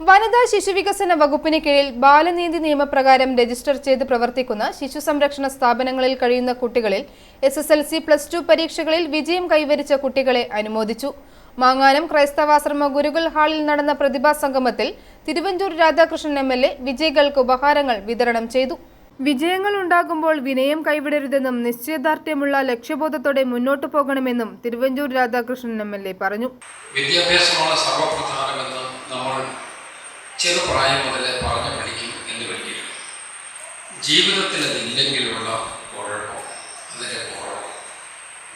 വനിതാ ശിശുവികസന വകുപ്പിന് കീഴിൽ ബാലനീതി നിയമപ്രകാരം രജിസ്റ്റർ ചെയ്ത് പ്രവർത്തിക്കുന്ന ശിശു സംരക്ഷണ സ്ഥാപനങ്ങളിൽ കഴിയുന്ന കുട്ടികളിൽ S S L C plus two പരീക്ഷകളിൽ വിജയം കൈവരിച്ച കുട്ടികളെ അനുമോദിച്ചു. മാങ്ങാനം ക്രൈസ്തവാശ്രമ ഗുരുകുൽ ഹാളിൽ നടന്ന പ്രതിഭാ സംഗമത്തിൽ Thiruvanchoor Radhakrishnan M L A വിജയികൾക്ക് ഉപഹാരങ്ങൾ വിതരണം ചെയ്തു. വിജയങ്ങൾ ഉണ്ടാകുമ്പോൾ വിനയം കൈവിടരുതെന്നും നിശ്ചയദാർഢ്യമുള്ള ലക്ഷ്യബോധത്തോടെ മുന്നോട്ടു പോകണമെന്നും Thiruvanchoor Radhakrishnan M L A പറഞ്ഞു. വിദ്യാഭ്യാസമാണ് സർവപ്രധാനമെന്ന് നമ്മൾ ചെറുപ്രായം മുതൽ പറഞ്ഞു പഠിക്കും എന്ന് പഠിക്കും ജീവിതത്തിൽ അതില്ലെങ്കിലുള്ള കുഴപ്പം അതിന്റെ കുറവ്.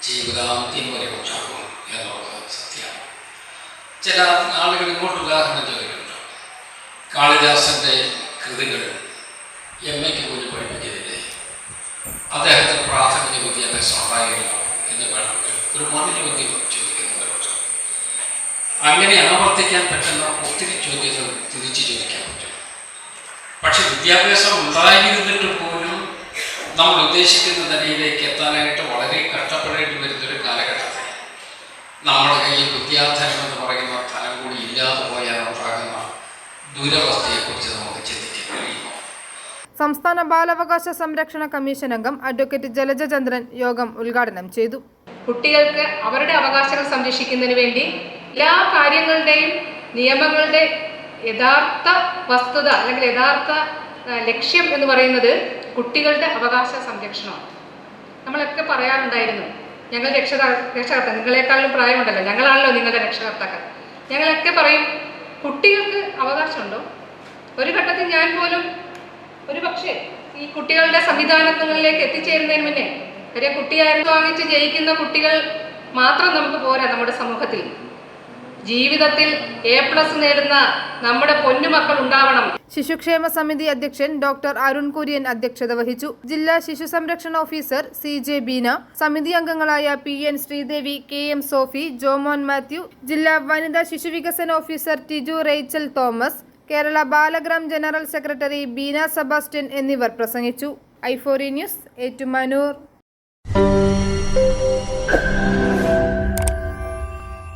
ജീവിതാന്ത്യം വരെ ഉണ്ടാകും എന്നുള്ളത് സത്യമാണ്. ചില ആളുകൾ ഇങ്ങോട്ട് ഉദാഹരണം ചോദിക്കുന്നുണ്ട്. കാളിദാസന്റെ കൃതികൾ എം എക്ക് പോലും പഠിപ്പിക്കുന്നില്ലേ അദ്ദേഹത്തിന് പ്രാഥമിക വിദ്യാഭ്യാസം ഉണ്ടായില്ല എന്ന് വേണമെങ്കിൽ ഒരു മറുചോദ്യം ചോദിക്കുന്നുണ്ട് അങ്ങനെ ആവർത്തിക്കാൻ പറ്റുന്ന ഒത്തിരി ചോദ്യങ്ങൾ പക്ഷെ വിദ്യാഭ്യാസം ഉണ്ടായിരുന്നിട്ട് പോലും നമ്മൾ ഉദ്ദേശിക്കുന്ന നിലയിലേക്ക് എത്താനായിട്ട് വളരെ കഷ്ടപ്പെടേണ്ടി വരുന്നൊരു കാലഘട്ടത്തിൽ നമ്മുടെ കയ്യിൽ വിദ്യാധനം എന്ന് പറയുന്ന ധനം കൂടി ഇല്ലാതെ പോയാൽ ഉണ്ടാകുന്ന ദുരവസ്ഥയെക്കുറിച്ച് നമുക്ക് ചിന്തിക്കാൻ കഴിയുമോ? സംസ്ഥാന ബാലാവകാശ സംരക്ഷണ കമ്മീഷൻ അംഗം അഡ്വക്കേറ്റ് ജലജ ചന്ദ്രൻ യോഗം ഉദ്ഘാടനം ചെയ്തു. കുട്ടികൾക്ക് അവരുടെ അവകാശങ്ങൾ സംരക്ഷിക്കുന്നതിന് വേണ്ടി എല്ലാ കാര്യങ്ങളുടെയും നിയമങ്ങളുടെ യഥാർത്ഥ വസ്തുത അല്ലെങ്കിൽ യഥാർത്ഥ ലക്ഷ്യം എന്ന് പറയുന്നത് കുട്ടികളുടെ അവകാശ സംരക്ഷണമാണ്. നമ്മളൊക്കെ പറയാറുണ്ടായിരുന്നു ഞങ്ങൾ രക്ഷകർ രക്ഷകർത്താക്കൾ നിങ്ങളെക്കാളും പ്രായമുണ്ടല്ലോ ഞങ്ങളാണല്ലോ നിങ്ങളുടെ രക്ഷകർത്താക്കൾ. ഞങ്ങളൊക്കെ പറയും കുട്ടികൾക്ക് അവകാശമുണ്ടോ? ഒരു ഘട്ടത്തിൽ ഞാൻ പോലും ഒരു പക്ഷേ ഈ കുട്ടികളുടെ സംവിധാനങ്ങളിലേക്ക് എത്തിച്ചേരുന്നതിന് മുന്നേ കാര്യം കുട്ടിയായിരുന്നു വാങ്ങിച്ച് ജയിക്കുന്ന കുട്ടികൾ മാത്രം നമുക്ക് പോരാ നമ്മുടെ സമൂഹത്തിൽ. ജീവിതത്തിൽ എ പ്ലസ് നേടുന്ന നമ്മുടെ പൊന്നുമക്കൾ ഉണ്ടാവണം. ശിശുക്ഷേമ സമിതി അധ്യക്ഷൻ ഡോക്ടർ അരുൺ കുര്യൻ അധ്യക്ഷത വഹിച്ചു. ജില്ലാ ശിശു സംരക്ഷണ ഓഫീസർ സി ജെ ബീന സമിതി അംഗങ്ങളായ P N Sreedevi K M Sophy Jomon Mathew ജില്ലാ വനിതാ ശിശു വികസന officer Tiju Rachel Thomas Kerala Balagram general secretary Beena Sebastian എന്നിവർ പ്രസംഗിച്ചു. ഐഫോറി ന്യൂസ് ഏറ്റുമാനൂർ.